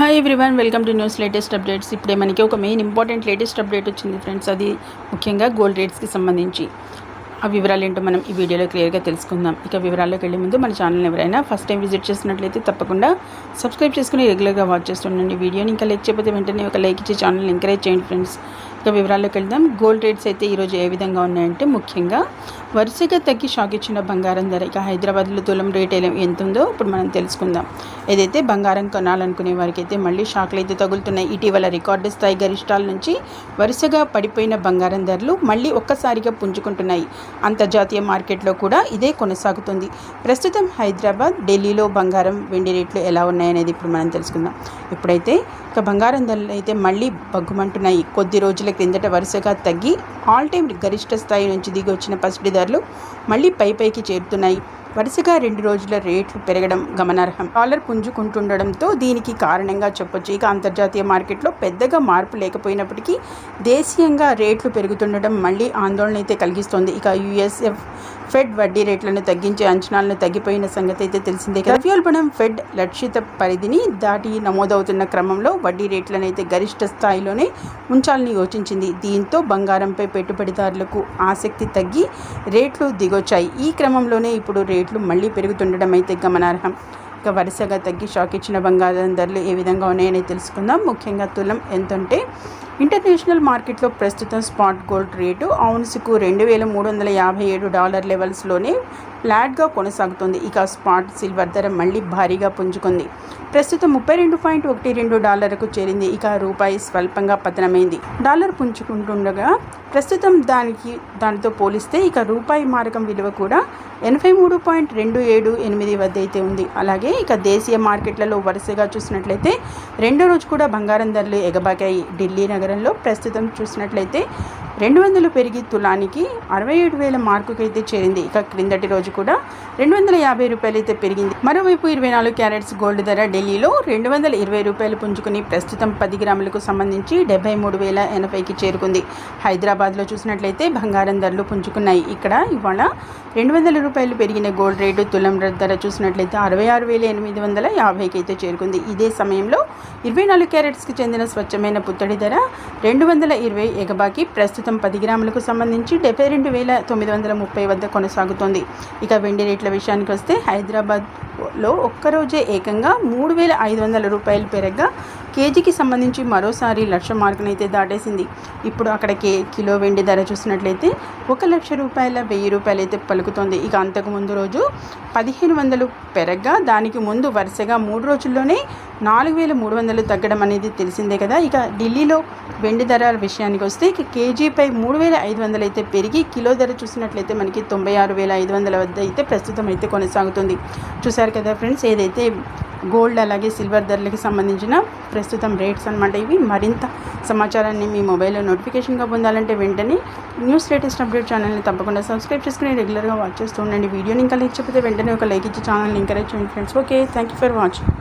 Hi everyone welcome to news latest updates ఇప్పుడే మనకి ఒక మెయిన్ ఇంపార్టెంట్ లేటెస్ట్ అప్డేట్ వచ్చింది ఫ్రెండ్స్ అది ముఖ్యంగా గోల్డ్ రేట్స్కి సంబంధించి. ఆ వివరాలు ఏంటో మనం ఈ వీడియోలో క్లియర్గా తెలుసుకుందాం. ఇక వివరాల్లోకి వెళ్ళే ముందు మన ఛానల్ ఎవరైనా ఫస్ట్ టైం విజిట్ చేసినట్లయితే తప్పకుండా సబ్స్క్రైబ్ చేసుకుని రెగ్యులర్గా వాచ్ చేస్తుండండి. వీడియోని ఇంకా లైక్ చేయకపోతే వెంటనే ఒక లైక్ ఇచ్చి ఛానల్ని ఎంకరేజ్ చేయండి ఫ్రెండ్స్ ఇక వివరాల్లోకి వెళ్దాం. గోల్డ్ రేట్స్ అయితే ఈరోజు ఏ విధంగా ఉన్నాయంటే ముఖ్యంగా వరుసగా తగ్గి షాక్ ఇచ్చిన బంగారం ధర. ఇక హైదరాబాద్లో తులం రేట్ ఎంత ఉందో ఇప్పుడు మనం తెలుసుకుందాం. ఏదైతే బంగారం కొనాలనుకునే వారికి అయితే మళ్ళీ షాక్లు అయితే తగులుతున్నాయి. ఇటీవల రికార్డు స్థాయి గరిష్టాల నుంచి వరుసగా పడిపోయిన బంగారం ధరలు మళ్ళీ ఒక్కసారిగా పుంజుకుంటున్నాయి. అంతర్జాతీయ మార్కెట్లో కూడా ఇదే కొనసాగుతుంది. ప్రస్తుతం హైదరాబాద్ ఢిల్లీలో బంగారం వెండి రేట్లు ఎలా ఉన్నాయనేది ఇప్పుడు మనం తెలుసుకుందాం. ఇప్పుడైతే ఇక బంగారం ధరలు అయితే మళ్ళీ బగ్గుమంటున్నాయి. కొద్ది రోజుల క్రిందట వరుసగా తగ్గి ఆల్ టైం గరిష్ట స్థాయి నుంచి దిగి వచ్చిన పసిడి ధరలు మళ్ళీ పై పైకి చేరుతున్నాయి. వరుసగా రెండు రోజుల రేట్లు పెరగడం గమనార్హం. డాలర్ పుంజుకుంటుండడంతో దీనికి కారణంగా చెప్పొచ్చు. ఇక అంతర్జాతీయ మార్కెట్లో పెద్దగా మార్పు లేకపోయినప్పటికీ దేశీయంగా రేట్లు పెరుగుతుండడం మళ్ళీ ఆందోళన అయితే కలిగిస్తోంది. ఇక యుఎస్ఎఫ్ ఫెడ్ వడ్డీ రేట్లను తగ్గించే అంచనాలను తగ్గిపోయిన సంగతి అయితే తెలిసిందే ద్రవ్యోల్బణం ఫెడ్ లక్షిత పరిధిని దాటి నమోదవుతున్న క్రమంలో వడ్డీ రేట్లను అయితే గరిష్ట స్థాయిలోనే ఉంచాలని యోచించింది. దీంతో బంగారంపై పెట్టుబడిదారులకు ఆసక్తి తగ్గి రేట్లు దిగొచ్చాయి. ఈ క్రమంలోనే ఇప్పుడు రేట్లు మళ్ళీ పెరుగుతుండడం అయితే గమనార్హం. ఇక వరుసగా తగ్గి షాక్ ఇచ్చిన బంగారం ధరలు ఏ విధంగా ఉన్నాయని తెలుసుకుందాం. ముఖ్యంగా తులం ఎంతంటే ఇంటర్నేషనల్ మార్కెట్లో ప్రస్తుతం స్పాట్ గోల్డ్ రేటు ఔన్స్కు రెండు వేల మూడు వందల యాభై ఏడు డాలర్ లెవెల్స్లోనే ఫ్లాట్గా కొనసాగుతుంది. ఇక స్పాట్ సిల్వర్ ధర మళ్ళీ భారీగా పుంజుకుంది. ప్రస్తుతం ముప్పై రెండు పాయింట్ ఒకటి రెండు డాలర్కు చేరింది. ఇక రూపాయి స్వల్పంగా పతనమైంది. డాలర్ పుంజుకుంటుండగా ప్రస్తుతం దానికి దానితో పోలిస్తే ఇక రూపాయి మారకం విలువ కూడా ఎనభై మూడు పాయింట్ రెండు ఏడు ఎనిమిది వద్ద అయితే ఉంది. అలాగే ఇక దేశీయ మార్కెట్లలో వరుసగా చూసినట్లయితే రెండో రోజు కూడా బంగారం ధరలు ఎగబాకాయి. ఢిల్లీ నగరంలో ప్రస్తుతం చూసినట్లయితే రెండు వందలు పెరిగి తులానికి అరవై ఏడు వేల మార్కుకైతే చేరింది. ఇక క్రిందటి రోజు కూడా రెండు వందల యాభై రూపాయలు అయితే పెరిగింది. మరోవైపు ఇరవై నాలుగు క్యారెట్స్ గోల్డ్ ధర ఢిల్లీలో రెండు వందల ఇరవై రూపాయలు పుంజుకుని ప్రస్తుతం పది గ్రాములకు సంబంధించి డెబ్బై మూడు వేల ఎనభైకి చేరుకుంది. హైదరాబాద్లో చూసినట్లయితే బంగారం ధరలు పుంజుకున్నాయి. ఇక్కడ ఇవాళ రెండు వందల రూపాయలు పెరిగిన గోల్డ్ రేటు తులం ధర చూసినట్లయితే అరవై ఆరు వేల ఎనిమిది వందల యాభైకి అయితే చేరుకుంది. ఇదే సమయంలో ఇరవై నాలుగు క్యారెట్స్కి చెందిన స్వచ్ఛమైన పుత్తడి ధర రెండు వందల ఇరవై ఎగబాకి ప్రస్తుతం పది గ్రాములకు సంబంధించి డెబ్బై రెండు వేల తొమ్మిది వందల ముప్పై వద్ద కొనసాగుతోంది. ఇక వెండి రేట్ల విషయానికి వస్తే హైదరాబాద్లో ఒక్కరోజే ఏకంగా మూడు వేల ఐదు వందల రూపాయలు పెరగ్గా కేజీకి సంబంధించి మరోసారి లక్ష మార్కునైతే దాటేసింది. ఇప్పుడు అక్కడ కే కిలో వెండి ధర చూసినట్లయితే ఒక లక్ష రూపాయల వెయ్యి రూపాయలు అయితే పలుకుతోంది. ఇక అంతకుముందు రోజు పదిహేను వందలు పెరగ్గా దానికి ముందు వరుసగా మూడు రోజుల్లోనే నాలుగు వేల మూడు వందలు తగ్గడం అనేది తెలిసిందే కదా. ఇక ఢిల్లీలో వెండి ధరల విషయానికి వస్తే ఇక కేజీపై మూడు వేల ఐదు వందలు అయితే పెరిగి కిలో ధర చూసినట్లయితే మనకి తొంభై ఆరు వేల ఐదు వందల వద్ద అయితే ప్రస్తుతం అయితే కొనసాగుతుంది. చూసారు కదా ఫ్రెండ్స్ ఏదైతే గోల్డ్ అలాగే సిల్వర్ ధరలకి సంబంధించిన ప్రస్తుతం రేట్స్ అనమాట ఇవి. మరింత సమాచారాన్ని మీ మొబైల్లో నోటిఫికేషన్గా పొందాలంటే వెంటనే న్యూస్ లేటెస్ట్ అప్డేట్ ఛానల్ని తప్పకుండా సబ్స్క్రైబ్ చేసుకుని రెగ్యులర్గా వాచ్ చేస్తూ ఉండండి. వీడియోని ఇంకా లైక్ చెప్పితే వెంటనే ఒక లైక్ ఇచ్చి ఛానల్ని ఎంకరేజ్ చేయండి friends. Okay thank you for watching.